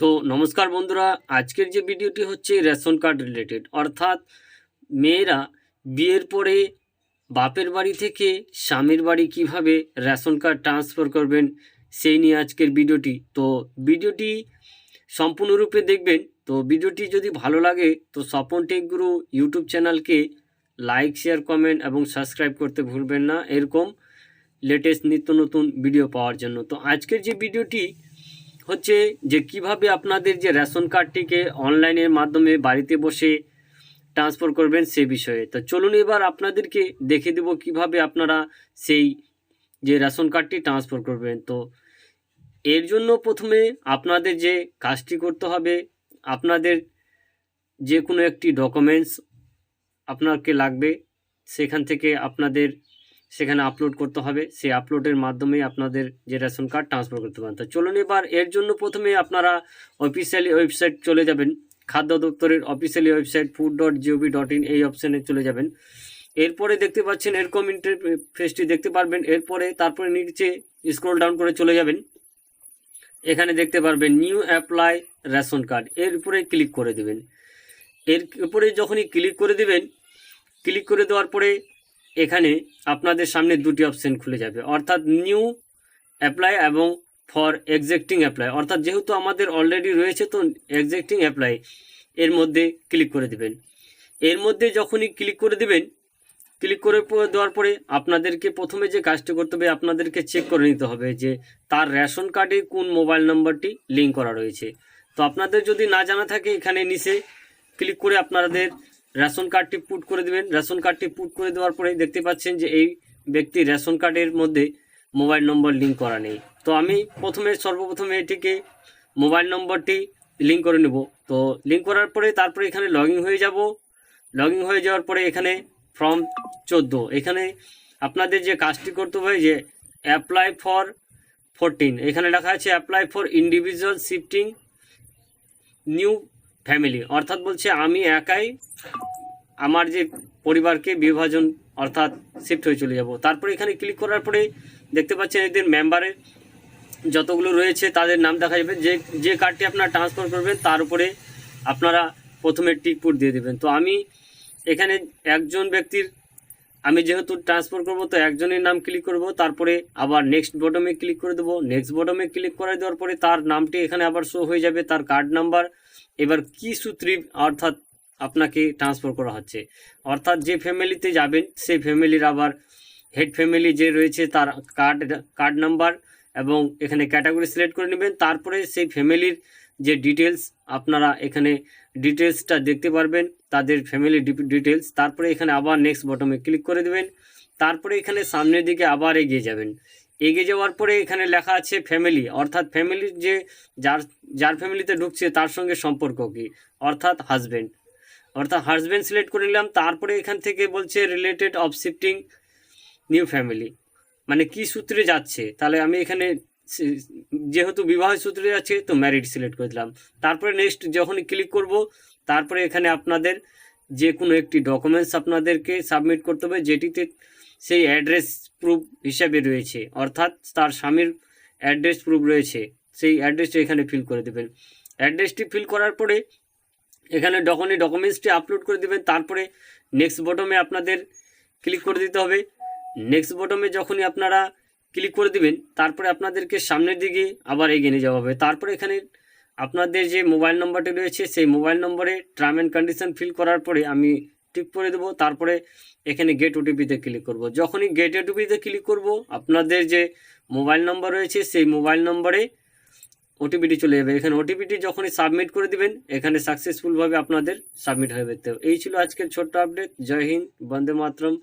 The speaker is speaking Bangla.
তো নমস্কার বন্ধুরা, আজকের যে ভিডিওটি হচ্ছে রেশন কার্ড রিলেটেড, অর্থাৎ মেয়েরা বিয়ের পরে বাপের বাড়ি থেকে স্বামীর বাড়ি কীভাবে রেশন কার্ড ট্রান্সফার করবেন, সেই নিয়ে আজকের ভিডিওটি। তো ভিডিওটি সম্পূর্ণরূপে দেখবেন, তো ভিডিওটি যদি ভালো লাগে, তো স্বপন টেক গুরু ইউটিউব চ্যানেলকে লাইক, শেয়ার, কমেন্ট এবং সাবস্ক্রাইব করতে ভুলবেন না। এরকম লেটেস্ট নিত্য নতুন ভিডিও পাওয়ার জন্য। তো আজকের যে ভিডিওটি হচ্ছে যে কীভাবে আপনাদের যে রেশন কার্ডটিকে অনলাইনের মাধ্যমে বাড়িতে বসে ট্রান্সফার করবেন সে বিষয়ে। তো চলুন এবার আপনাদেরকে দেখে দেব কীভাবে আপনারা সেই যে রেশন কার্ডটি ট্রান্সফার করবেন। তো এর জন্য প্রথমে আপনাদের যে কাজটি করতে হবে, আপনাদের যে কোনো একটি ডকুমেন্টস আপনাকে লাগবে, সেখান থেকে আপনাদের সেখানে আপলোড করতে হবে। সেই আপলোডের মাধ্যমে আপনাদের যে রেশন কার্ড ট্রান্সফার করতে পারেন। তো চলুন এবার এর জন্য প্রথমে আপনারা অফিসিয়ালি ওয়েবসাইট চলে যাবেন। খাদ্য দপ্তরের officially website food dot gov dot in এই অপশানে চলে যাবেন। এরপরে দেখতে পাচ্ছেন এরকম ইন্টারফেসটি দেখতে পারবেন। এরপরে তারপরে নিচে স্ক্রল ডাউন করে চলে যাবেন। এখানে দেখতে পারবেন নিউ অ্যাপ্লাই রেশন কার্ড এর উপরে ক্লিক করে দেবেন। এর উপরে যখনই ক্লিক করে দেবেন ক্লিক করে দেওয়ার পরে এখানে আপনাদের সামনে দুটি অপশন খুলে যাবে। অর্থাৎ নিউ অ্যাপ্লাই এবং ফর এক্সেক্টিং অ্যাপ্লাই অর্থাৎ যেহেতু আমাদের অলরেডি রয়েছে তো এক্সেক্টিং অ্যাপ্লাই এর মধ্যে ক্লিক করে দিবেন। এর মধ্যে যখনই ক্লিক করে দিবেন ক্লিক করে দেওয়ার পরে আপনাদেরকে প্রথমে যে কাজটি করতে হবে, আপনাদেরকে চেক করে নিতে হবে যে তার রেশন কার্ডে কোন মোবাইল নম্বরটি লিঙ্ক করা রয়েছে। তো আপনাদের যদি না জানা থাকে, এখানে নিচে ক্লিক করে আপনাদের রেশন কার্ডটি পুট করে দেবেন। রেশন কার্ডটি পুট করে দেওয়ার পরে দেখতে পাচ্ছেন যে এই ব্যক্তি রেশন কার্ডের মধ্যে মোবাইল নম্বর লিঙ্ক করা নেই। তো আমি প্রথমে, সর্বপ্রথমে এটিকে মোবাইল নম্বরটি লিঙ্ক করে নেব। তো লিঙ্ক করার পরে তারপরে এখানে লগ হয়ে যাব। লগ হয়ে যাওয়ার পরে এখানে ফর্ম চোদ্দ। এখানে আপনাদের যে কাজটি করতে হবে যে অ্যাপ্লাই ফর ফোরটিন এখানে লেখা আছে apply for individual shifting new family. অর্থাৎ বলছে আমি একাই আমার যে পরিবারকে বিভাজন অর্থাৎ শিফট হয়ে চলে যাব। তারপরে এখানে ক্লিক করার পরে দেখতে পাচ্ছেন এদের মেম্বারের যতগুলো রয়েছে তাদের নাম দেখা যাবে। যে যে কার্ডটি আপনারা ট্রান্সফার করবেন তার উপরে আপনারা প্রথমে টিকপুট দিয়ে দেবেন। তো আমি এখানে একজন ব্যক্তির, আমি যেহেতু ট্রান্সফার করব তো একজনের নাম ক্লিক করব, তারপরে আবার নেক্সট বটমে ক্লিক করে দেবো। নেক্সট বটমে ক্লিক করে দেওয়ার পরে তার নামটি এখানে আবার শো হয়ে যাবে, তার কার্ড নাম্বার এবার কি সূত্রে অর্থাৎ আপনাকে ট্রান্সফার করা হচ্ছে? অর্থাৎ যে ফ্যামিলিতে যাবেন, সেই ফ্যামিলির আবার হেড ফ্যামিলি যে রয়েছে তার কার্ড কার্ড নাম্বার এবং এখানে ক্যাটাগরি সিলেক্ট করে নেবেন। তারপরে সেই ফ্যামিলির যে ডিটেলস আপনারা এখানে ডিটেলসটা দেখতে পারবেন, তাদের ফ্যামিলি ডিটেলস তারপরে এখানে আবার নেক্সট বটমে ক্লিক করে দেবেন। তারপরে এখানে সামনের দিকে আবার এগিয়ে যাবেন। এগিয়ে যাওয়ার পরে এখানে লেখা আছে ফ্যামিলি অর্থাৎ ফ্যামিলির যে যার যার ফ্যামিলিতে ঢুকছে তার সঙ্গে সম্পর্ক কী? অর্থাৎ হাজব্যান্ড অর্থাৎ হাজব্যান্ড সিলেক্ট করে নিলাম, তারপরে এখান থেকে বলছে related of shifting new family মানে কি সূত্রে যাচ্ছে? তাহলে আমি এখানে যেহেতু বিবাহ সূত্রে যাচ্ছে, তো ম্যারিড সিলেক্ট করে দিলাম। তারপরে নেক্সট যখনই ক্লিক করব, তারপরে এখানে আপনাদের যে কোনো একটি ডকুমেন্টস আপনাদেরকে সাবমিট করতে হবে, যেটিতে সেই অ্যাড্রেস প্রুফ হিসাবে রয়েছে। অর্থাৎ তার স্বামীর অ্যাড্রেস প্রুফ রয়েছে। সেই অ্যাড্রেসটি এখানে ফিল করে দেবেন। অ্যাড্রেসটি ফিল করার পরে এখানে যখনই ডকুমেন্টসটি আপলোড করে দেবেন। তারপরে নেক্সট বটমে আপনাদের ক্লিক করে দিতে হবে। নেক্সট বটমে যখনই আপনারা ক্লিক করে দিবেন, তারপরে আপনাদেরকে সামনের দিকে আবার এগিয়ে নিয়ে যাওয়া হবে। তারপরে এখানে আপনাদের যে মোবাইল নম্বরটি রয়েছে, সেই মোবাইল নম্বরে টার্ম অ্যান্ড কন্ডিশন ফিল করার পরে আমি টিক করে দেবো, তারপরে এখানে গেট ওটিপিতে ক্লিক করব। যখনই গেট ওটিপিতে ক্লিক করব, আপনাদের যে মোবাইল নম্বর রয়েছে, সেই মোবাইল নম্বরে ওটিপিটি চলে যাবে। এখানে ওটিপিটি যখনই সাবমিট করে দিবেন, এখানে সাকসেসফুলভাবে আপনাদের সাবমিট হয়ে যেতে এই ছিল আজকের ছোট্ট আপডেট জয় হিন্দ, বন্দে মাতরম।